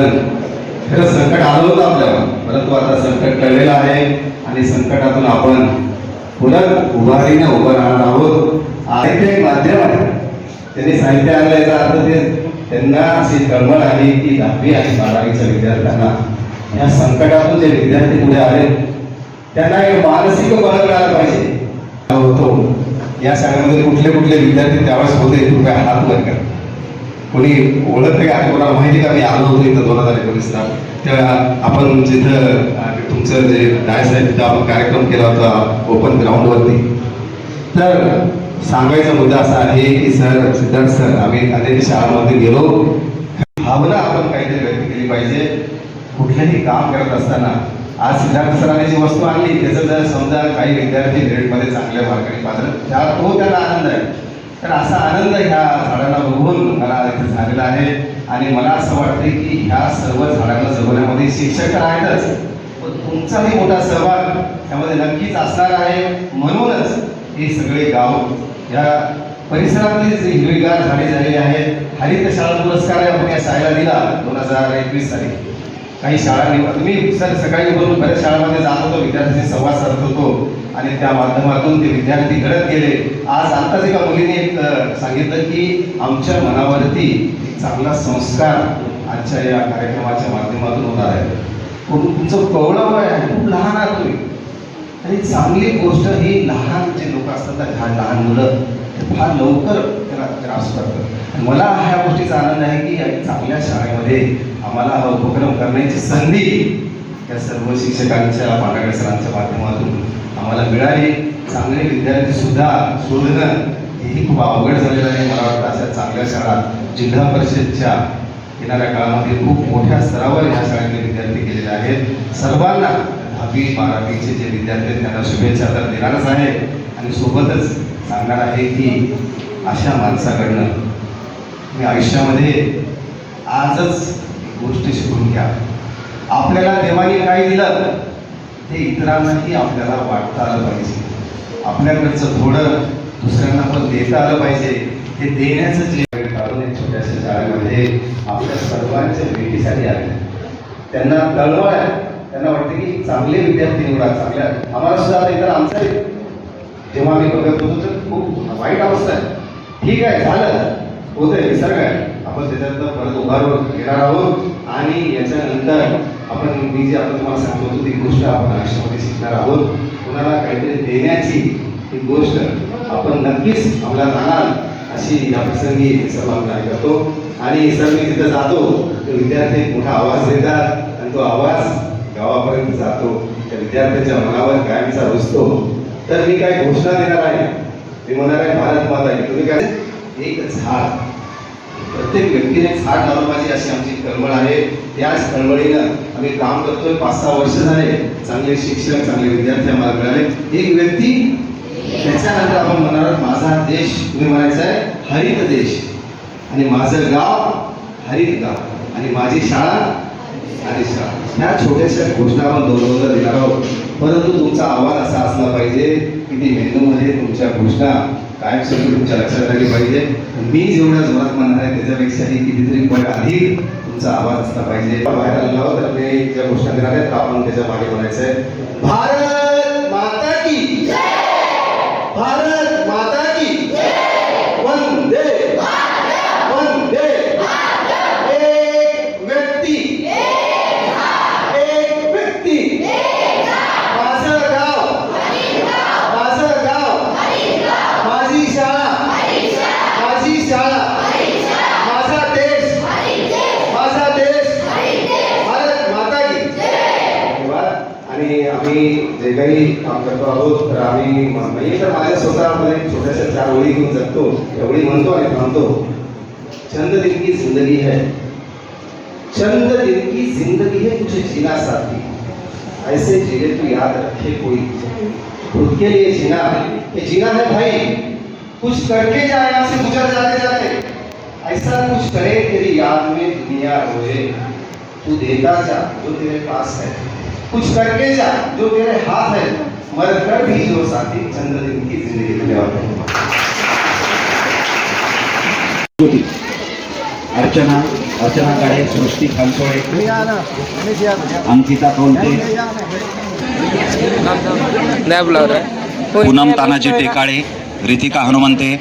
कारण खरं संकट आलं होतं आपल्यावर परंतु आता संकट टळलेलं आहे आणि संकटातून आपण पुनः उभारीने उभं राहणार आहोत. साहित्य ते एक माध्यम आहे. त्यांनी साहित्य आणलं याचा अर्थ ते त्यांना अशी कळमळ आली की दहावी आणि बारावीच्या विद्यार्थ्यांना या संकटातून जे विद्यार्थी पुढे आले त्यांना एक मानसिक बळ मिळालं पाहिजे. होतो. या शाळेमध्ये कुठले कुठले विद्यार्थी त्यावेळेस होते कृपया हात वर करा. कोणी ओळखते का कोणाला माहिती का? मी आलो होतो इथं दोन हजार एकोणीसला तेव्हा आपण जिथं तुमचं जे डायस आहे तिथं आपण कार्यक्रम केला होता ओपन ग्राउंडवरती तर सांगायचा मुद्दा असा आहे की सर सिद्धार्थ सर आम्ही अनेक शाळांमध्ये गेलो. भावना आपण काहीतरी व्यक्त केली पाहिजे. कुठलंही काम करत असताना आज सिद्धार्थ सरांनी जी वस्तू आणली त्याचं जर समजा काही विद्यार्थी ग्रेडमध्ये चांगल्या मार्गाने पात्र त्या तो त्याला आनंद आहे. तर असा आनंद ह्या झाडाला बघून मला इथे झालेला आहे. आणि मला असं वाटतं की ह्या सर्व झाडांना जगवण्यामध्ये शिक्षक तर आहेतच. पण तुमचाही मोठा सहभाग त्यामध्ये नक्कीच असणार आहे. म्हणूनच हे सगळे गाव या परिसरातले जे हिरवीगार झाडे झालेले आहेत हरित शाळा पुरस्कार आहे आपण या शाळेला दिला दोन हजार एकवीस साली. काही शाळांनी तुम्ही सर सकाळी बोलून बऱ्याच शाळांमध्ये जात होतो विद्यार्थ्यांशी संवाद साधत होतो. आणि त्या माध्यमातून ते विद्यार्थी घडत गेले. आज आत्ताच एका मुलीने एक सांगितलं की आमच्या मनावरती एक चांगला संस्कार आजच्या या कार्यक्रमाच्या माध्यमातून होणार आहे तुम- तुमचं कवळं वय आहे खूप लहान आहात तुम्ही. आणि चांगली गोष्ट ही लहान जे लोक असतात ना लहान लहान मुलं ते फार लवकर त्याला ग्रास करतात. आणि मला ह्या गोष्टीचा आनंद आहे की चांगल्या शाळेमध्ये आम्हाला हा उपक्रम करण्याची संधी या सर्व शिक्षकांच्या पांढऱ्या सरांच्या माध्यमातून आम्हाला मिळाली. चांगले विद्यार्थी सुद्धा शोधणं हेही खूप अवघड झालेलं आहे मला वाटतं. अशा चांगल्या शाळा जिल्हा परिषदच्या येणाऱ्या काळामध्ये खूप मोठ्या स्तरावर ह्या शाळेतले विद्यार्थी गेलेले आहेत. सर्वांना दहावी बारावीचे जे विद्यार्थी आहेत त्यांना शुभेच्छा तर देणारच आहे. आणि सोबतच सांगणार आहे की अशा माणसाकडनं मी आयुष्यामध्ये आजच गोष्टी गोष्ट शिकून घ्या. आपल्याला देवाने काय दिलं? ते इतरांनाही आपल्याला वाटता आलं पाहिजे. आपल्याकडचं थोडं दुसऱ्यांना पण देता आलं पाहिजे. हे देण्याचं जे काढून एक छोट्याशा शाळेमध्ये आपल्या सर्वांच्या भेटीसाठी आले. त्यांना तळमळ आहे. त्यांना वाटतं की चांगले विद्यार्थी निवडा चांगल्या. आम्हाला सुद्धा आता इतर आमचं जेव्हा आम्ही बघत होतो तर खूप वाईट अवस्था आहे. ठीक आहे झालं. होतंय निसर्ग आहे. आपण त्याच्यातनं परत उभारून घेणार आहोत. आणि याच्यानंतर आपण मी जे आपण तुम्हाला सांगत होतो ती गोष्ट आपण आयुष्यामध्ये शिकणार आहोत. कुणाला काहीतरी देण्याची ही गोष्ट आपण नक्कीच अंमलात आणाल अशी या प्रसंगी सर्वांना काय करतो. आणि सर मी तिथं जातो तर विद्यार्थी एक मोठा आवाज देतात. आणि तो आवाज गावापर्यंत जातो. त्या विद्यार्थ्यांच्या मनावर कायमचा रुजतो. तर मी काय घोषणा देणार आहे? मी म्हणणार आहे भारत माता की तुम्ही काय एक झाड प्रत्येक व्यक्तीने एक झाड लावलं पाहिजे अशी आमची कळवळ आहे. त्याच कळवळीनं आम्ही काम करतोय. पाच सहा वर्ष झाले चांगले शिक्षक चांगले विद्यार्थी आम्हाला मिळाले. एक व्यक्ती त्याच्यानंतर आपण म्हणणार माझा देश तुम्ही म्हणायचा आहे हरित देश. आणि माझं गाव हरित गाव. आणि माझी शाळा हरित शाळा. ह्या छोट्याशा घोषणा आपण दोन दोनदा देणार आहोत. परंतु तुमचा आवाज असा असला पाहिजे की ती मेंदूमध्ये तुमच्या घोषणा कायमस्वरूपी तुमच्या लक्षात आली पाहिजे. मी जेवढ्या जोरात म्हणणार आहे त्याच्यापेक्षाही कितीतरी पट अधिक तुमचा आवाज असला पाहिजे. बाहेर आलो तर मी ज्या गोष्टी देणार आहेत आपण त्याच्यामागे म्हणायचं आहे. भारत! काही काम करतो आहोत, तर आम्ही मी तर माझ्या स्वतःमध्ये छोट्याशा चार ओळी घेऊन जगतो, एवढी म्हणतो आणि थांबतो. चंद दिन की ज़िंदगी है चंद दिन की ज़िंदगी है तुझे जीना साथी ऐसे जीने तू याद रखे कोई. खुद के लिए जीना ये जीना है भाई. कुछ करके जा, यहाँ से गुजर जाते जाते. ऐसा कुछ करे तेरी याद में दुनिया रोए. तू देता जा, जो तेरे पास है. कुछ करके जा जो तेरे हाथ है मर कर भी जो साथी चंद दिन की जिंदगी धन्यवाद होती अर्चना अर्चना काळे सृष्टी खानसोळे अंकिता आहे पूनम तानाजी टेकाळे रितिका हनुमंते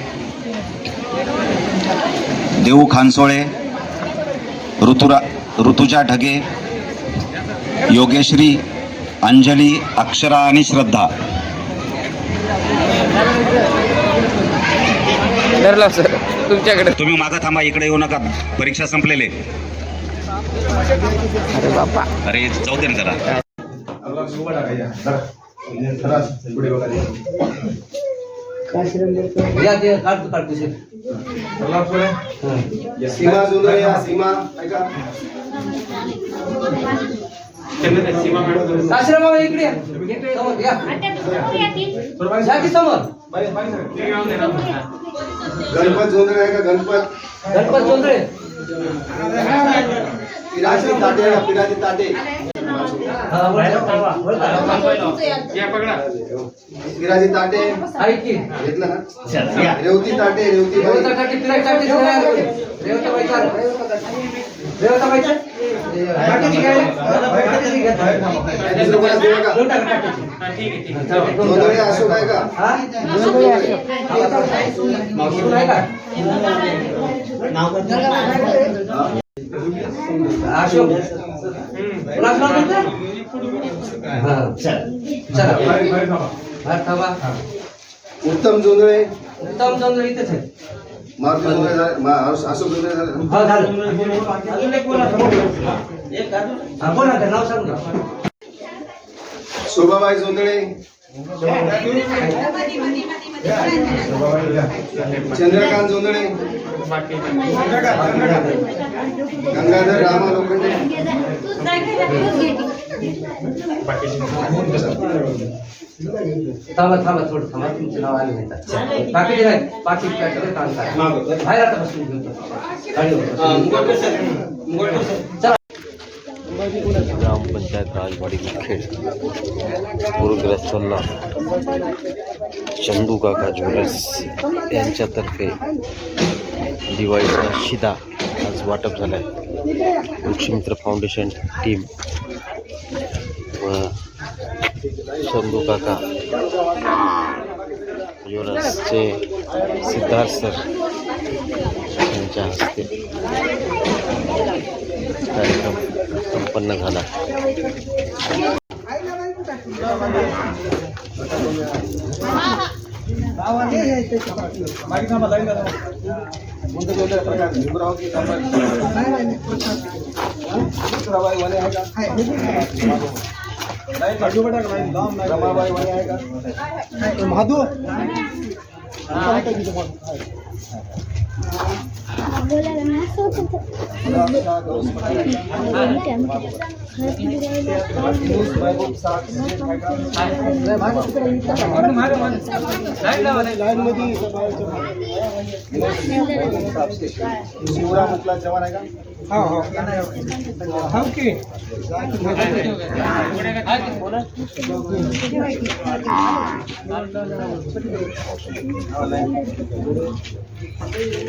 देऊ खानसोळे ऋतुरा ऋतुजा ढगे योगेश्री अंजली अक्षरा आणि श्रद्धा. धरला सर. तुमच्याकडे. तुम्ही मागं थांबा इकडे येऊ नका. परीक्षा संपलेले अरे बापा. अरे जाऊ दे ना जरा. सीमा जुंदळे या सीमा. ऐका. आश्रमावर इकडे गणपत जोंधळे आहे का? गणपत? गणपत पिराजी ताटे पिराजी ताटे. हा. पिराजी ताटे. घेतलं ना? रेवती ताटे रेवती फिरायची ताटी ताटीची. ताटी जोंधळे टाका. अशोक हा? हा. हा. उत्तम जोंधळे उत्तम चंद्र इथेच आहे मारुती झाले मा- अशोक झाले? हो झालं. अजून एक बोला हा बोला ते नाव सांग. ना शोभाबाई. जोंधळे चंद्रकांत जोंधळे. गंगाधर रामा लोखंडे थांबा थांबा थोडं थांबा. तुमचे नाव आले नाही पाकिट आहे. पाकिट पॅकेट काम करा बाहेर आता बसून घेऊन चला. ग्रामपंचायत राजवाडी मुखेड पूरग्रस्तांना चंदू काका ज्वेलर्स यांच्यातर्फे दिवाळीचा शिदा आज वाटप झाला आहे वृक्षमित्र फाउंडेशन टीम व चंदू काका ज्वेलर्सचे सिद्धार्थ सर यांच्या हस्ते. कार्यक्रम संपन्न झाला. शिवराम मुकला जवान आहे का शिवरा म्हटला जवान आहे का परमेश्वर राय भोळे मानाबाई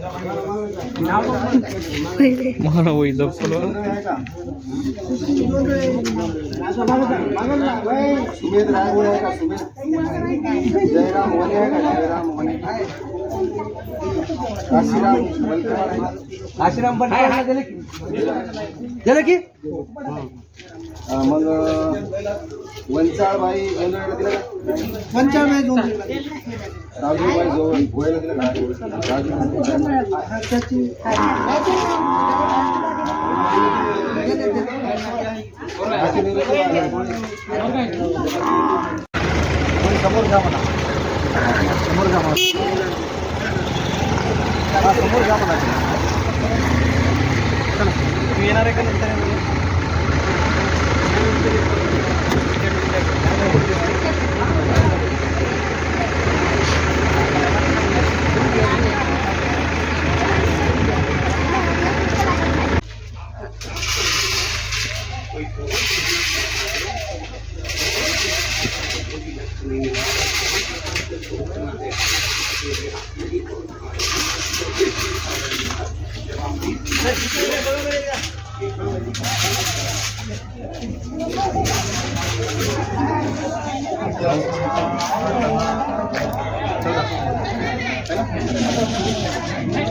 मला रायभोळे आहे जयराम वने का जयराम वने पण गेले की मग दिलं वंचाळबाई जोंधळे राजूबाई दिलं का राजू समोर जा म्हणा समोर जा म्हणा हा, समोर जा म्हणा तू येणार आहे का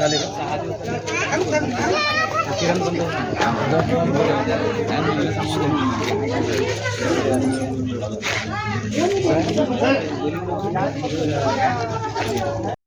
झाले